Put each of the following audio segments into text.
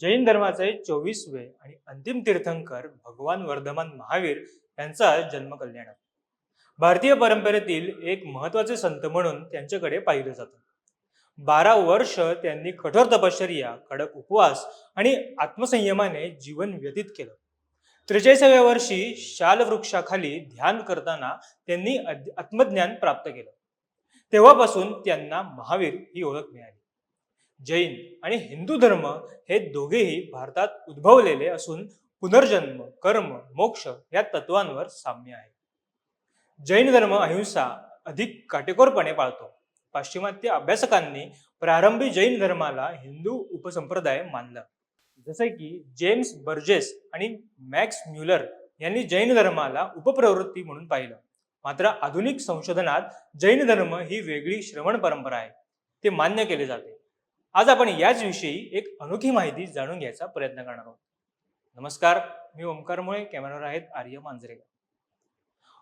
जैन धर्माचे चोवीसवे आणि अंतिम तीर्थंकर भगवान वर्धमान महावीर यांचा जन्म कल्याणात भारतीय परंपरेतील एक महत्त्वाचे संत म्हणून त्यांच्याकडे पाहिलं जातं. बारा वर्ष त्यांनी कठोर तपश्चर्या कडक उपवास आणि आत्मसंयमाने जीवन व्यतीत केलं. त्रेचाळीसाव्या वर्षी शाल वृक्षाखाली ध्यान करताना त्यांनी आत्मज्ञान प्राप्त केलं. तेव्हापासून त्यांना महावीर ही ओळख मिळाली. जैन आणि हिंदू धर्म हे दोघेही भारतात उद्भवलेले असून पुनर्जन्म कर्म मोक्ष या तत्वांवर साम्य आहे. जैन धर्म अहिंसा अधिक काटेकोरपणे पाळतो. पाश्चिमात्य अभ्यासकांनी प्रारंभी जैन धर्माला हिंदू उपसंप्रदाय मानलं. जसे की जेम्स बर्जेस आणि मॅक्स म्युलर यांनी जैन धर्माला उपप्रवृत्ती म्हणून पाहिलं. मात्र आधुनिक संशोधनात जैन धर्म ही वेगळी श्रवण परंपरा आहे. ते मान्य केले जाते. आज आपण याच विषयी एक अनोखी माहिती जाणून घ्यायचा प्रयत्न करणार आहोत. नमस्कार मी ओंकार मुळे कॅमेरावर आहेत आर्य मांजरेकर.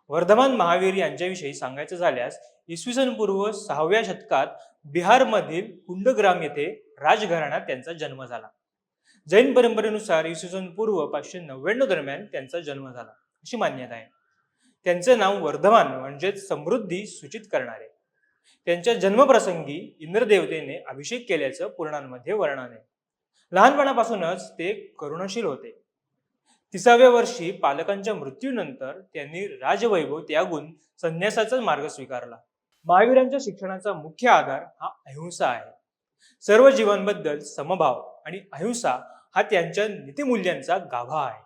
वर्धमान महावीर यांच्याविषयी सांगायचं झाल्यास इसवी सन पूर्व सहाव्या शतकात बिहारमधील कुंडग्राम येथे राजघराण्यात त्यांचा जन्म झाला. जैन परंपरेनुसार इसवी सन पूर्व पाचशे नव्याण्णव दरम्यान त्यांचा जन्म झाला अशी मान्यता आहे. त्यांचे नाव वर्धमान म्हणजेच समृद्धी सूचित करणारे. त्यांच्या जन्मप्रसंगी इंद्रदेवतेने अभिषेक केल्याचं पुराणांमध्ये वर्णन आहे. लहानपणापासूनच ते करुणशील होते. तिसाव्या वर्षी पालकांच्या मृत्यूनंतर त्यांनी राजवैभव त्यागून संन्यासाचा मार्ग स्वीकारला. महावीरांच्या शिक्षणाचा मुख्य आधार हा अहिंसा आहे. सर्व जीवांबद्दल समभाव आणि अहिंसा हा त्यांच्या नीतिमूल्यांचा गाभा आहे.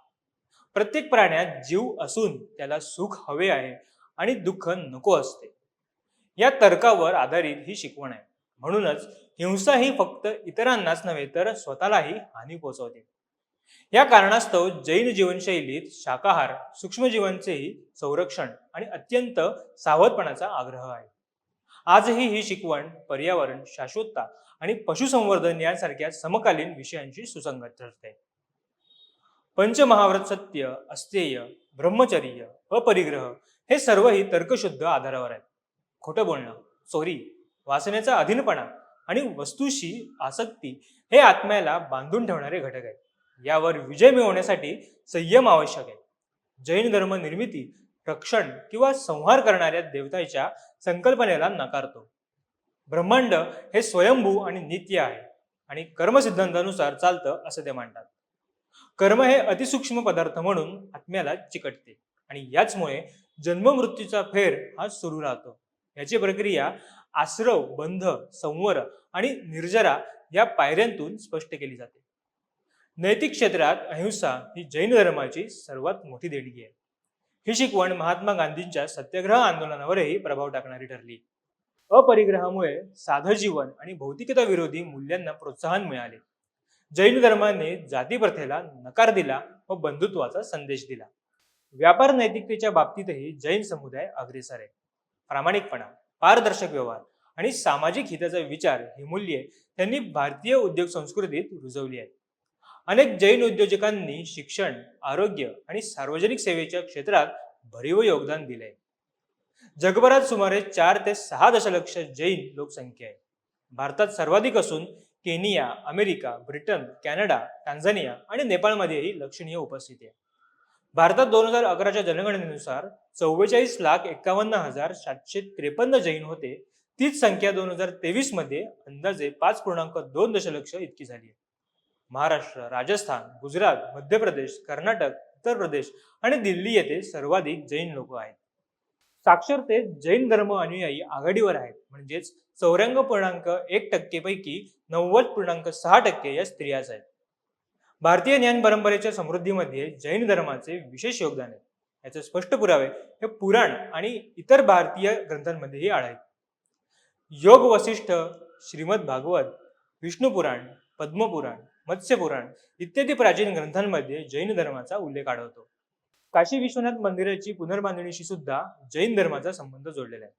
प्रत्येक प्राण्यात जीव असून त्याला सुख हवे आहे आणि दुःख नको असते. या तर्कावर आधारित ही शिकवण आहे. म्हणूनच हिंसा ही फक्त इतरांनाच नव्हे तर स्वतःलाही हानी पोहोचवते. या कारणास्तव जैन जीवनशैलीत शाकाहार सूक्ष्मजीवांचेही संरक्षण आणि अत्यंत सावधपणाचा आग्रह आहे. आजही ही शिकवण पर्यावरण शाश्वतता आणि पशुसंवर्धन यांसारख्या समकालीन विषयांशी सुसंगत ठरते. पंचमहाव्रत सत्य अस्तेय ब्रह्मचर्य अपरिग्रह हे सर्वही तर्कशुद्ध आधारावर आहेत. खोटं बोलणं चोरी वासनेचा अधीनपणा आणि वस्तूशी आसक्ती हे आत्म्याला बांधून ठेवणारे घटक आहेत. यावर विजय मिळवण्यासाठी संयम आवश्यक आहे. जैन धर्म निर्मिती रक्षण किंवा संहार करणाऱ्या देवताच्या संकल्पनेला नकारतो. ब्रह्मांड हे स्वयंभू आणि नित्य आहे आणि कर्मसिद्धांतानुसार चालतं असं ते मांडतात. कर्म हे अतिसूक्ष्म पदार्थ म्हणून आत्म्याला चिकटते आणि याचमुळे जन्म मृत्यूचा फेर हा सुरू राहतो. याची प्रक्रिया आश्रव बंध संवर आणि निर्जरा या पायऱ्यांतून स्पष्ट केली जाते. नैतिक क्षेत्रात अहिंसा ही जैन धर्माची सर्वात मोठी देणगी आहे. ही शिकवण महात्मा गांधींच्या सत्याग्रह आंदोलनावरही प्रभाव टाकणारी ठरली. अपरिग्रहामुळे साधं जीवन आणि भौतिकता विरोधी मूल्यांना प्रोत्साहन मिळाले. जैन धर्माने जाती प्रथेला नकार दिला व बंधुत्वाचा संदेश दिला. व्यापार नैतिकतेच्या बाबतीतही जैन समुदाय अग्रेसर आहे. प्रामाणिकपणा पारदर्शक व्यवहार आणि सामाजिक हिताचा विचार ही मूल्ये त्यांनी भारतीय उद्योग संस्कृतीत रुजवली आहेत. अनेक जैन उद्योजकांनी शिक्षण आरोग्य आणि सार्वजनिक सेवेच्या क्षेत्रात भरीव योगदान दिले जगभरात सुमारे चार ते सहा दशलक्ष जैन लोकसंख्या आहे. भारतात सर्वाधिक असून Kenya America Britain Canada Tanzania आणि नेपाळमध्येही लक्षणीय उपस्थिती आहे. भारतात दोन हजार अकराच्या जनगणनेनुसार चव्वेचाळीस लाख एकावन्न हजार सातशे त्रेपन्न जैन होते. तीच संख्या दोन हजार तेवीसमध्ये अंदाजे पाच पूर्णांक दोन दशलक्ष इतकी झाली आहे. महाराष्ट्र राजस्थान गुजरात मध्य प्रदेश कर्नाटक उत्तर प्रदेश आणि दिल्ली येथे सर्वाधिक जैन लोक आहेत. साक्षरतेत जैन धर्म अनुयायी आघाडीवर आहेत. म्हणजेच चौऱ्याण्णव पूर्णांक एक टक्केपैकी नव्वद पूर्णांक सहा टक्के या स्त्रियाच आहेत. भारतीय ज्ञान परंपरेच्या समृद्धीमध्ये जैन धर्माचे विशेष योगदान आहे. याचे स्पष्ट पुरावे हे पुराण आणि इतर भारतीय ग्रंथांमध्येही आढळतात योग वसिष्ठ श्रीमद भागवत विष्णुपुराण पद्मपुराण मत्स्यपुराण इत्यादी प्राचीन ग्रंथांमध्ये जैन धर्माचा उल्लेख आढळतो. काशी विश्वनाथ मंदिराची पुनर्बांधणीशी सुद्धा जैन धर्माचा संबंध जोडलेला आहे.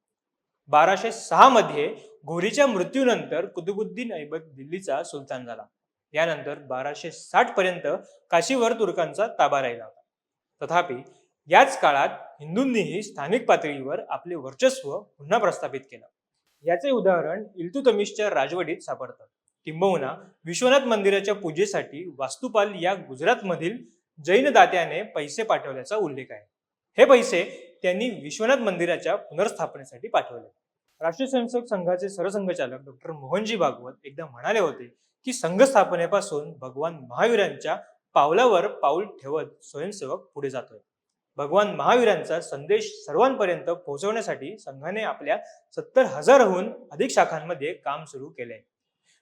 बाराशे सहा मध्ये घोरीच्या मृत्यूनंतर कुतुबुद्दीन ऐबक दिल्लीचा सुलतान झाला. यानंतर बाराशे साठ पर्यंत काशीवर तुर्कांचा ताबा राहिला होता. तथापि याच काळात हिंदूंनीही स्थानिक पातळीवर आपले वर्चस्व पुन्हा प्रस्थापित केलं. याचे उदाहरण इल्तुतमिशच्या राजवटीत सापडतं. किंबहुना विश्वनाथ मंदिराच्या पूजेसाठी वास्तुपाल या गुजरातमधील जैन दात्याने पैसे पाठवल्याचा उल्लेख आहे. हे पैसे त्यांनी विश्वनाथ मंदिराच्या पुनर्स्थापनेसाठी पाठवले. राष्ट्रीय स्वयंसेवक संघाचे सरसंघचालक डॉक्टर मोहनजी भागवत एकदा म्हणाले होते की संघ स्थापनेपासून भगवान महावीरांच्या पावलावर पाऊल ठेवत स्वयंसेवक पुढे जातोय. भगवान महावीरांचा संदेश सर्वांपर्यंत पोहोचवण्यासाठी संघाने आपल्या सत्तर हजारहून अधिक शाखांमध्ये काम सुरू केले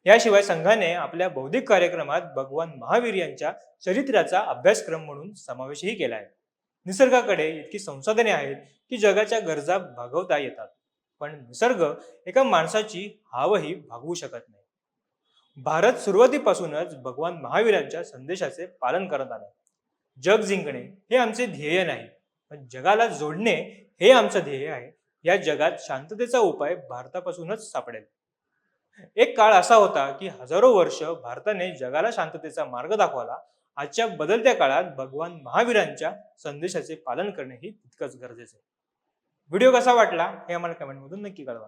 याशिवाय संघाने आपल्या बौद्धिक कार्यक्रमात भगवान महावीर यांच्या चरित्राचा अभ्यासक्रम म्हणून समावेशही केला आहे निसर्गाकडे इतकी संसाधने आहेत की जगाच्या गरजा भागवता येतात. पण निसर्ग एका माणसाची हावही भागवू शकत नाही. भारत सुरुवातीपासूनच भगवान महावीरांच्या संदेशाचे पालन करत आला. जग जिंकणे हे आमचे ध्येय नाही पण जगाला जोडणे हे आमचं ध्येय आहे. या जगात शांततेचा उपाय भारतापासूनच सापडेल. एक काळ असा होता की हजारो वर्ष भारताने जगाला शांततेचा मार्ग दाखवला. आजच्या बदलत्या काळात भगवान महावीरांच्या संदेशाचे पालन करणे ही तितकंच गरजेचं आहे. व्हिडिओ कसा वाटला हे आम्हाला कमेंटमधून नक्की कळवा.